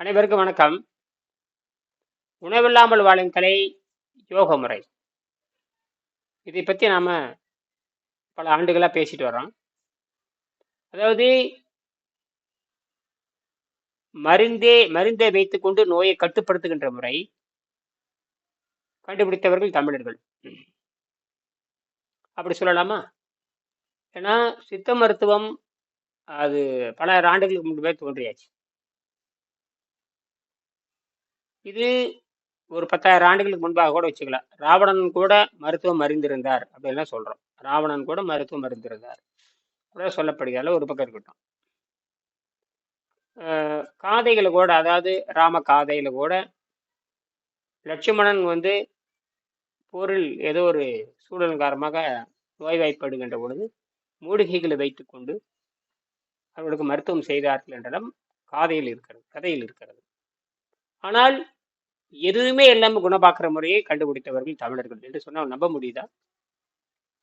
அனைவருக்கும் வணக்கம். உணவில்லாமல் வாழும் கலை யோக முறை. இதை பற்றி நாம் பல ஆண்டுகளாக பேசிட்டு வரோம் அதாவது மருந்தே மருந்தை வைத்துக்கொண்டு நோயை கட்டுப்படுத்துகின்ற முறை கண்டுபிடித்தவர்கள் தமிழர்கள். அப்படி சொல்லலாமா? ஏன்னா சித்த மருத்துவம் அது பல ஆண்டுகளுக்கு முன்பே தோன்றியாச்சு. இது ஒரு பத்தாயிரம் ஆண்டுகளுக்கு முன்பாக கூட வச்சுக்கலாம். ராவணன் கூட மருத்துவம் அறிந்திருந்தார் அப்படின்லாம் சொல்கிறோம் ராவணன் கூட மருத்துவம் அறிந்திருந்தார். அப்படியே சொல்லப்படுகிறால ஒரு பக்கம் இருக்கட்டும். காதைகளை கூட அதாவது ராம காதையில கூட லட்சுமணன் வந்து போரில் ஏதோ ஒரு சூழல் காரணமாக நோய்வாய்ப்படுகின்ற பொழுது மூலிகைகளை வைத்துக்கொண்டு அவர்களுக்கு மருத்துவம் செய்தார்கள் என்றெல்லாம் காதையில் இருக்கிறது கதையில் இருக்கிறது. ஆனால் எதுவுமே இல்லாமல் குணமாக்குற முறையை கண்டுபிடித்தவர்கள் தமிழர்கள் என்று சொன்னால் நம்ப முடியுதா?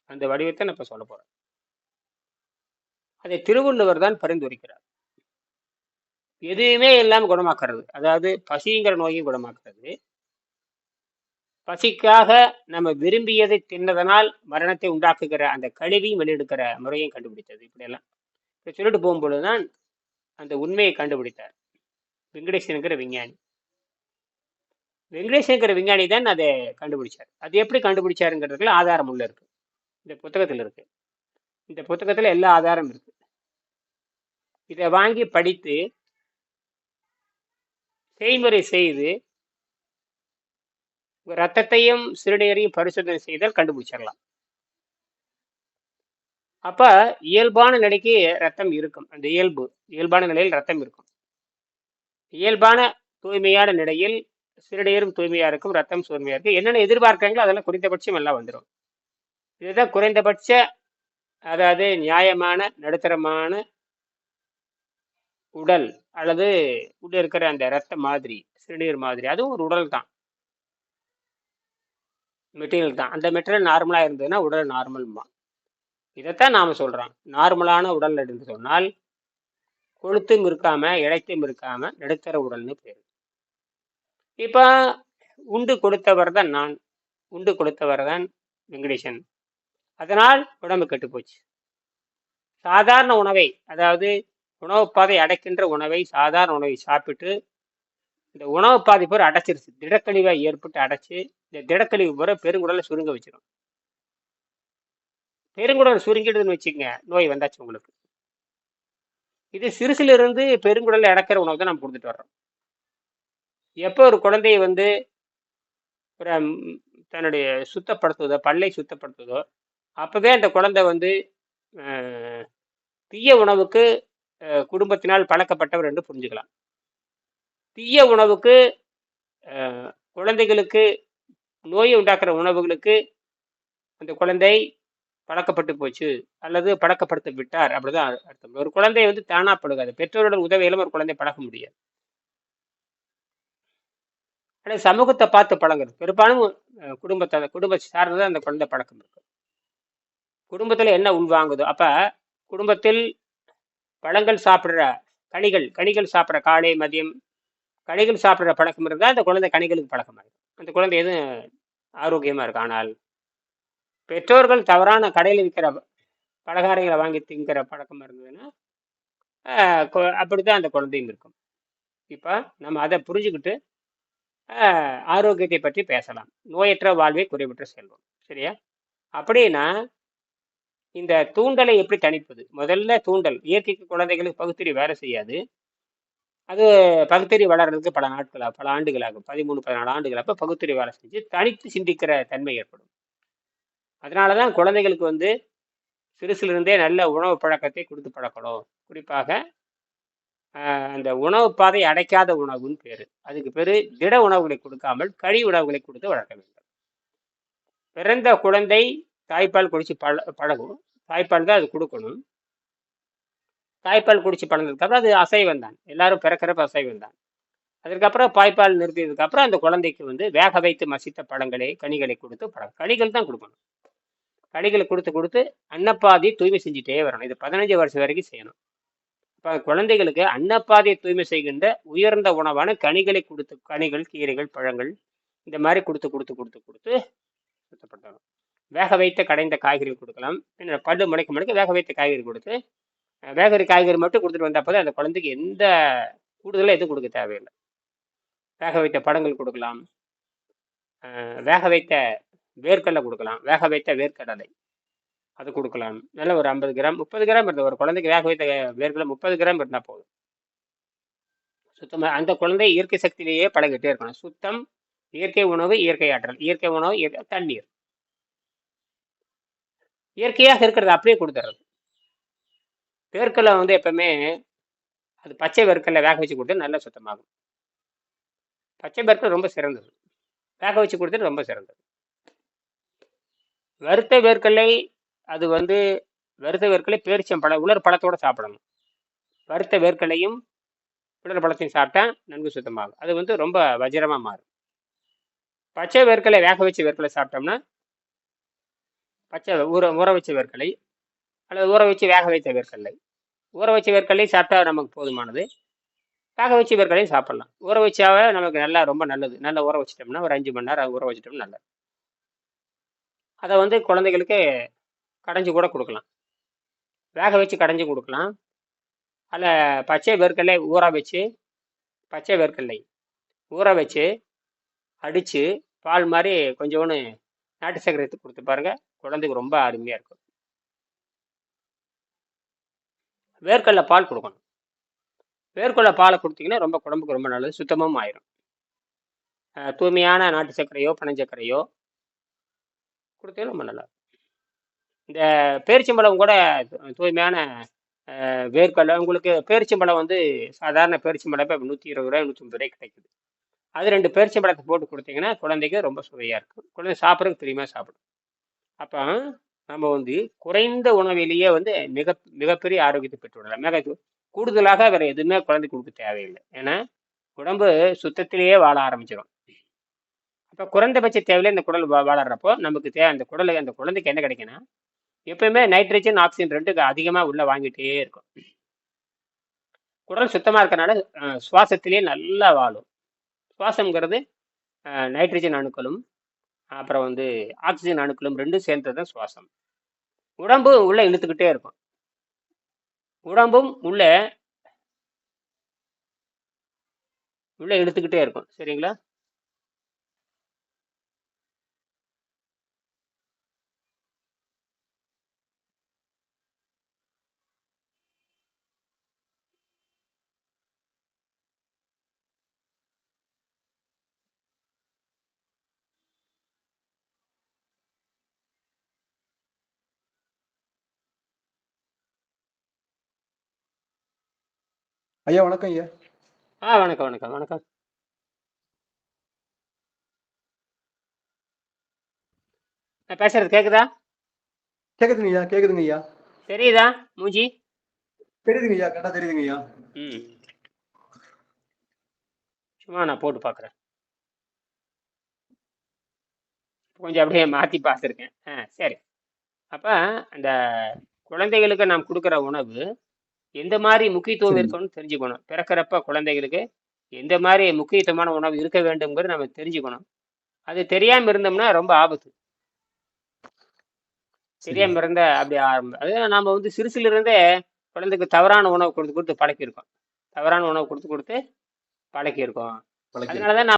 அந்த வடிவத்தை நான் இப்போ சொல்ல போகிறேன் அதை திருவள்ளுவர் தான் பரிந்துரைக்கிறார். எதுவுமே எல்லாம் குணமாக்குறது அதாவது பசிங்கிற நோயும் குணமாக்குறது பசிக்காக நம்ம விரும்பியதை தின்னதனால் மரணத்தை உண்டாக்குகிற அந்த கழிவையும் வெளியெடுக்கிற முறையும் கண்டுபிடித்தது இப்படியெல்லாம். இப்படி சொல்லிட்டு போகும்பொழுதுதான் அந்த உண்மையை கண்டுபிடித்தார். வெங்கடேசனுங்கிற விஞ்ஞானி. வெங்கடேசங்கிற விஞ்ஞானி தான் அதை கண்டுபிடிச்சார். அது எப்படி கண்டுபிடிச்சாருங்கிறதுல ஆதாரம் உள்ள இருக்கு. இந்த புத்தகத்தில் இருக்கு. இந்த புத்தகத்துல எல்லா ஆதாரம் இருக்கு. இதை வாங்கி படித்து செய்முறை செய்து ரத்தத்தையும் சிறுநீரையும் பரிசோதனை செய்தால் கண்டுபிடிச்சிடலாம். அப்ப இயல்பான நிலைக்கு ரத்தம் இருக்கும். அந்த இயல்பு இயல்பான நிலையில் ரத்தம் இருக்கும். இயல்பான தூய்மையான நிலையில் சிறுநீரும் தூய்மையா இருக்கும் ரத்தம் தூய்மையா இருக்கும். என்னென்ன எதிர்பார்க்கறீங்களோ அதெல்லாம் குறைந்தபட்சம் எல்லாம் வந்துடும் இதுதான் குறைந்தபட்ச அதாவது நியாயமான நடுத்தரமான உடல் அல்லது உள்ள இருக்கிற அந்த ரத்த மாதிரி சிறுநீர் மாதிரி. அதுவும் ஒரு உடல் தான். மெட்டீரியல் தான். அந்த மெட்டீரியல் நார்மலா இருந்ததுன்னா உடல் நார்மல்மா இதைத்தான் நாம சொல்றோம். நார்மலான உடல் என்று சொன்னால் கொழுத்தும் இருக்காம இழைத்தும் இருக்காம நடுத்தர உடல்னு பேர். இப்போ உண்டு கொடுத்தவர் தான் நான். உண்டு கொடுத்தவர் தான் வெங்கடேசன். அதனால் உடம்பு கெட்டு போச்சு. சாதாரண உணவை அதாவது உணவு பாதை அடைக்கின்ற உணவை சாதாரண உணவை சாப்பிட்டு இந்த உணவு பாதை பூரா அடைச்சிருச்சு. திடக்கழிவை ஏற்பட்டு அடைச்சு இந்த திடக்கழிவு பூரா பெருங்குடலை சுருங்க வச்சிடும் பெருங்குடல் சுருங்கிடுதுன்னு வச்சுக்கங்க நோய் வந்தாச்சு உங்களுக்கு. இது சிறுசுல இருந்து பெருங்குடலை அடக்கிற உணவு தான் நம்ம கொடுத்துட்டு வர்றோம். எப்போ ஒரு குழந்தையை வந்து ஒரு தன்னுடைய சுத்தப்படுத்துவதோ பல்லை சுத்தப்படுத்துவதோ அப்போவே அந்த குழந்தை வந்து தீய உணவுக்கு குடும்பத்தினால் பழக்கப்பட்டவர் என்று புரிஞ்சுக்கலாம். தீய உணவுக்கு குழந்தைகளுக்கு நோயை உண்டாக்குற உணவுகளுக்கு அந்த குழந்தை பழக்கப்பட்டு போச்சு அல்லது பழக்கப்படுத்த விட்டார் அப்படிதான் அர்த்தம். ஒரு குழந்தை வந்து தானா பழகாது. பெற்றோருடன் உதவியிலும் ஒரு குழந்தை பழக முடியாது. ஆனால் சமூகத்தை பார்த்து பழங்குறது பெரும்பாலும் குடும்பத்தை குடும்ப சார்ந்தது அந்த குழந்தை பழக்கம் இருக்கு. குடும்பத்தில் என்ன உள்வாங்குதோ அப்போ குடும்பத்தில் பழங்கள் சாப்பிட்ற கனிகள் கனிகள் சாப்பிட்ற காலை மதியம் கனிகள் சாப்பிட்ற பழக்கம் இருந்தால் அந்த குழந்தை கனிகளுக்கு பழக்கமாகும் அந்த குழந்தை எதுவும் ஆரோக்கியமாக இருக்கு. ஆனால் பெற்றோர்கள் தவறான கடையில் விற்கிற பலகாரங்களை வாங்கி திங்கிற பழக்கம் இருந்ததுன்னா அப்படி தான் அந்த குழந்தையும் இருக்கும். இப்போ நம்ம அதை புரிஞ்சுக்கிட்டு ஆரோக்கியத்தை பற்றி பேசலாம். நோயற்ற வாழ்வை குறைவற்ற செல்வம். சரியா? அப்படின்னா இந்த தூண்டலை எப்படி தணிப்பது? முதல்ல தூண்டல். இயற்கைக்கு குழந்தைகளுக்கு பகுத்தறி வேலை செய்யாது. அது பகுத்தறி வளர்றதுக்கு பல நாட்களாக பல ஆண்டுகளாகும். பதிமூணு பதினாலு ஆண்டுகள். அப்போ பகுத்தறி வேலை செஞ்சு தனித்து சிந்திக்கிற தன்மை ஏற்படும். அதனால தான் குழந்தைகளுக்கு வந்து சிறுசிலிருந்தே நல்ல உணவு பழக்கத்தை கொடுத்து பழக்கணும். குறிப்பாக அந்த உணவு பாதை அடைக்காத உணவுன்னு பேரு. அதுக்கு பேரு திட உணவுகளை கொடுக்காமல் கழி உணவுகளை கொடுத்து வளர்க்க வேண்டும். பிறந்த குழந்தை தாய்ப்பால் குடிச்சு பழ பழகும். தாய்ப்பால் தான் அது கொடுக்கணும். தாய்ப்பால் குடிச்சு பழந்ததுக்கப்புறம் அது அசைவம் தான் எல்லாரும் பிறக்கிறப்ப அசைவம் தான் அதுக்கப்புறம் பாய்ப்பால் நிறுத்தியதுக்கு அப்புறம் அந்த குழந்தைக்கு வந்து வேக வைத்து மசித்த பழங்களை கனிகளை கொடுத்து பழம் கனிகள் தான் கொடுக்கணும். கனிகளை கொடுத்து கொடுத்து அன்னப்பாதி தூய்மை செஞ்சுட்டே வரணும். இது பதினஞ்சு வருஷம் வரைக்கும் செய்யணும். குழந்தைகளுக்கு அன்னப்பாதையை தூய்மை செய்கின்ற உயர்ந்த உணவான கனிகளை கொடுத்து கனிகள் கீரைகள் பழங்கள் இந்த மாதிரி கொடுத்து கொடுத்து கொடுத்து கொடுத்து சுத்தப்படுத்தணும். வேக வைத்த கடைந்த காய்கறிகள் கொடுக்கலாம். பின்னர் பல்லு முளைக்க முளைக்க வேக வைத்த காய்கறி கொடுத்து வேகரி காய்கறி மட்டும் கொடுத்துட்டு வந்தால் போதும். அந்த குழந்தைக்கு எந்த கூடுதலாக எதுவும் கொடுக்க தேவையில்லை. வேக வைத்த பழங்கள் கொடுக்கலாம். வேக வைத்த வேர்க்கடலை கொடுக்கலாம். வேக வைத்த வேர்க்கடலை. அது கொடுக்கலாம். நல்ல ஒரு ஐம்பது கிராம் முப்பது கிராம் இருந்த ஒரு குழந்தைக்கு வேக வைத்த வேர்களை முப்பது கிராம் இருந்தால் போதும். சுத்தமாக அந்த குழந்தை இயற்கை சக்தியிலேயே பழகிட்டே இருக்கணும். சுத்தம் இயற்கை உணவு இயற்கை ஆற்றல். இயற்கை உணவு இயற்கை- தண்ணீர். இயற்கையாக இருக்கிறது அப்படியே கொடுத்துறது. வேர்க்கடலை வந்து எப்பவுமே அது பச்சை வேர்க்கடலை வேக வச்சு கொடுத்து நல்லா சுத்தமாகும். பச்சை வேர்க்கல் ரொம்ப சிறந்தது. வேக வச்சு கொடுத்துட்டு ரொம்ப சிறந்தது. வறுத்த வேர்க்கடலை அது வந்து வறுத்த பேரிச்சம் பழ உலர் பழத்தோடு சாப்பிடணும். வறுத்த வேர்க்கலையும் உலர் பழத்தையும் சாப்பிட்டா நன்கு சுத்தமாகும். அது வந்து ரொம்ப வஜ்ரமாக மாறும். பச்சை வேர்க்கலை வேக வச்ச வேர்க்கலை சாப்பிட்டோம்னா பச்சை ஊற ஊற வச்ச வேர்க்கலை அல்லது ஊற வச்சு வேக வைத்த வேர்க்கடலை ஊற வச்ச வேர்க்கடலை சாப்பிட்டா நமக்கு போதுமானது. வேக வச்ச வேர்க்கடலையும் சாப்பிடலாம். ஊற வச்சாவே நமக்கு நல்லா ரொம்ப நல்லது. நல்லா ஊற வச்சிட்டோம்னா ஒரு அஞ்சு மணி நேரம் ஊற வச்சிட்டோம்னா நல்லது. அதை வந்து குழந்தைகளுக்கு கடைஞ்சி கூட கொடுக்கலாம். வேக வச்சு கடைஞ்சி கொடுக்கலாம். அதில் பச்சை வேர்க்கடலை ஊற வச்சு பச்சை வேர்க்கடலை ஊற வச்சு அடித்து பால் மாதிரி கொஞ்சோண்டு நாட்டு சக்கரை எடுத்து கொடுத்து பாருங்க குழந்தைக்கு ரொம்ப அருமையாக இருக்கும். வேர்க்கடலை பால் கொடுக்கணும். வேர்க்கடலை பாலை கொடுத்தீங்கன்னா ரொம்ப குழம்புக்கு ரொம்ப நல்லது சுத்தமும் ஆயிரும். தூய்மையான நாட்டு சர்க்கரையோ பனஞ்சக்கரையோ கொடுத்தீங்கன்னா ரொம்ப நல்லா இந்த பேரிச்சம்பழம் கூட தூய்மையான அஹ், வேர்க்கடலை. உங்களுக்கு பேரிச்சம்பழம் வந்து சாதாரண பேரிச்சம்பழம் இப்போ நூற்றி இருபது ரூபாய் நூற்றி ஐம்பது ரூபாய் கிடைக்குது. அது ரெண்டு பேரிச்சம்பழத்தை போட்டு கொடுத்தீங்கன்னா குழந்தைக்கு ரொம்ப சுவையாக இருக்கும். குழந்தை சாப்பிட்றதுக்கு தெரியுமா சாப்பிடும். அப்போ நம்ம வந்து குறைந்த உணவிலேயே வந்து மிக மிகப்பெரிய ஆரோக்கியத்தை பெற்றுவிடலாம் மிக கூடுதலாக வேறு எதுவுமே குழந்தைக்கு கொடுக்க தேவையில்லை. ஏன்னா உடம்பு சுத்தத்திலேயே வாழ ஆரம்பிச்சிடும் அப்போ குறைந்தபட்ச தேவையில இந்த குடல் வா- வாழறப்போ நமக்கு தே அந்த குடலுக்கு அந்த குழந்தைக்கு என்ன கிடைக்குன்னா எப்பயுமே நைட்ரஜன் ஆக்சிஜன் ரெண்டு அதிகமாக உள்ளே வாங்கிட்டே இருக்கும். குடல் சுத்தமாக இருக்கிறனால சுவாசத்திலேயே நல்லா வாழும். சுவாசம்ங்கிறது நைட்ரஜன் அணுக்களும் அப்புறம் வந்து ஆக்சிஜன் அணுக்களும் ரெண்டும் சேர்ந்தது தான் சுவாசம். உடம்பு உள்ளே இழுத்துக்கிட்டே இருக்கும். உடம்பும் உள்ளே உள்ளே இழுத்துக்கிட்டே இருக்கும். சரிங்களா? ஐயா வணக்கம் ஐயா. ஆ வணக்கம் வணக்கம் வணக்கம். நான் பேசுறது கேக்குதா? கேக்குதுங்க ஐயா கேக்குதுங்க ஐயா. தெரியுதா மூஞ்சி? தெரியுதுங்க ஐயா கரெக்டா தெரியுதுங்க ஐயா. ம். சும்மா நான் போட்டு பார்க்குறேன் கொஞ்சம் அப்படியே மாற்றி பார்த்துருக்கேன் ஆ சரி. அப்போ அந்த குழந்தைகளுக்கு நாம் கொடுக்குற உணவு எந்த மாதிரி முக்கியத்துவம் இருக்குன்னு தெரிஞ்சுக்கணும். பிறக்கிறப்ப குழந்தைகளுக்கு எந்த மாதிரி முக்கியத்துவமான உணவு இருக்க வேண்டும்ங்கிறது நம்ம தெரிஞ்சுக்கணும். அது தெரியாமல் இருந்தோம்னா ரொம்ப ஆபத்து. தெரியாமல் இருந்த அப்படி ஆரம்ப அது நாம் வந்து சிறுசுல இருந்தே குழந்தைக்கு தவறான உணவு கொடுத்து கொடுத்து பழக்கியிருக்கோம். தவறான உணவு கொடுத்து கொடுத்து பழக்கியிருக்கோம். பழக்கி அதனால தான்